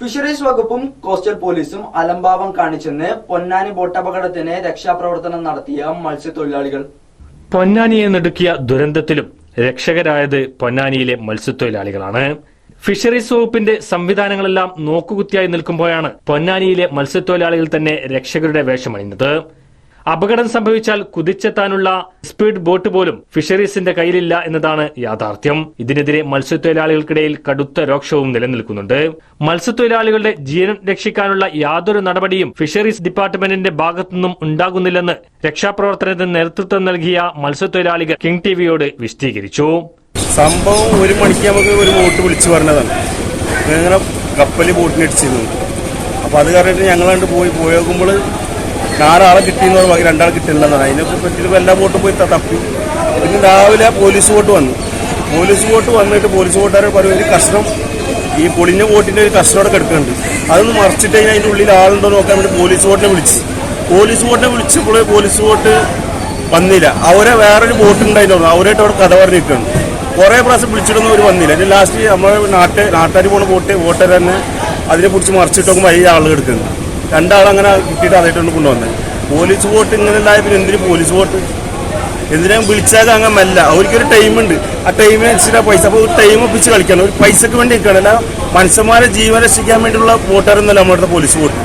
Fisheries വകുപ്പും coastal പോലീസും അലംഭാവം കാണിച്ചെന്ന് പൊന്നാനി ബോട്ടപകടത്തിന് രക്ഷാപ്രവർത്തനം നടത്തിയ മത്സ്യത്തൊഴിലാളികൾ. പൊന്നാനിയെ നടുക്കിയ ദുരന്തത്തിലും രക്ഷകരായത് പൊന്നാനിയിലെ മത്സ്യത്തൊഴിലാളികളാണ്. ഫിഷറീസ് വകുപ്പിന്റെ സംവിധാനങ്ങളെല്ലാം നോക്കുകുത്തിയായി നിൽക്കുമ്പോഴാണ് പൊന്നാനിയിലെ മത്സ്യത്തൊഴിലാളികൾ തന്നെ രക്ഷകരുടെ വേഷമണിഞ്ഞത്. അപകടം സംഭവിച്ചാൽ കുതിച്ചെത്താനുള്ള സ്പീഡ് ബോട്ട് പോലും ഫിഷറീസിന്റെ കയ്യിലില്ല എന്നതാണ് യാഥാർത്ഥ്യം. ഇതിനെതിരെ മത്സ്യത്തൊഴിലാളികൾക്കിടയിൽ കടുത്ത രോക്ഷവും നിലനിൽക്കുന്നുണ്ട്. മത്സ്യത്തൊഴിലാളികളുടെ ജീവൻ രക്ഷിക്കാനുള്ള യാതൊരു നടപടിയും ഫിഷറീസ് ഡിപ്പാർട്ട്മെന്റിന്റെ ഭാഗത്തുനിന്നും ഉണ്ടാകുന്നില്ലെന്ന് രക്ഷാപ്രവർത്തനത്തിന് നേതൃത്വം നൽകിയ മത്സ്യത്തൊഴിലാളികൾ കിങ് ടിവിയോട് വിശദീകരിച്ചു. സംഭവം ഒരു മണിക്ക് നമുക്ക് ഒരു ബോട്ട് വിളിച്ചു പറഞ്ഞതാണ്. ഇങ്ങനെ കപ്പൽ ബോട്ടിനടിച്ചിരുന്നു. അപ്പോൾ അത് കാരണം ഞങ്ങൾ കണ്ട് പോയി പോയി നോക്കുമ്പോൾ നാലാളെ കിട്ടിയെന്ന് പറഞ്ഞാൽ രണ്ടാൾ കിട്ടില്ലെന്നാണ് അതിനെ പറ്റിയിട്ട് എല്ലാ ബോട്ടും പോയി തപ്പി. പിന്നെ രാവിലെ പോലീസ് ബോട്ട് വന്നു. പോലീസ് ബോട്ട് വന്നിട്ട് പോലീസ് ബോട്ടുകാരെ പറയും ഒരു കഷ്ണം ഈ പൊളിഞ്ഞ ബോട്ടിന്റെ ഒരു കഷ്ണം അവിടെ കിടക്കുന്നുണ്ട്. അതൊന്ന് മറിച്ചിട്ട് കഴിഞ്ഞാൽ അതിന്റെ ഉള്ളിൽ ആളുണ്ടോ നോക്കാൻ വേണ്ടി പോലീസ് ബോട്ടിനെ വിളിച്ച്. പോലീസ് ബോട്ടിനെ വിളിച്ചപ്പോൾ പോലീസ് ബോട്ട് വന്നില്ല. അവരെ വേറൊരു ബോട്ട് ഉണ്ടായിരുന്നു അവരായിട്ട് അവിടെ കഥ പറഞ്ഞിട്ടുണ്ട് കുറേ പ്രാവശ്യം വിളിച്ചിട്ടൊന്നും അവർ വന്നില്ല. അതിന് ലാസ്റ്റ് നമ്മുടെ നാട്ട് നാട്ടുകാർ പോണ ബോട്ട് ബോട്ടുകാർ തന്നെ അതിനെ പിടിച്ച് മറിച്ചിട്ട് നോക്കുമ്പോൾ അതിൽ ആളുകൾ കിടക്കുന്നു രണ്ടാളങ്ങനെ കിട്ടിയിട്ട് അതായിട്ടാണ് കൊണ്ടുവന്നത് പോലീസ് വോട്ട് ഇങ്ങനെ ഉണ്ടായ പിന്നെ എന്തിനു പോലീസ് വോട്ട്? എന്തിനാ വിളിച്ചാൽ അങ്ങനെ മല്ല? അവർക്കൊരു ടൈമുണ്ട് ആ ടൈമിനനുസരിച്ച് പൈസ. അപ്പോൾ ഒരു ടൈം ഒപ്പിച്ച് കളിക്കണം. ഒരു പൈസക്ക് വേണ്ടി നിൽക്കണം. അല്ല മനുഷ്യന്മാരെ ജീവൻ രക്ഷിക്കാൻ വേണ്ടിയുള്ള ബോട്ടുകാരൊന്നുമല്ല നമ്മുടെ പോലീസ് ബോട്ട്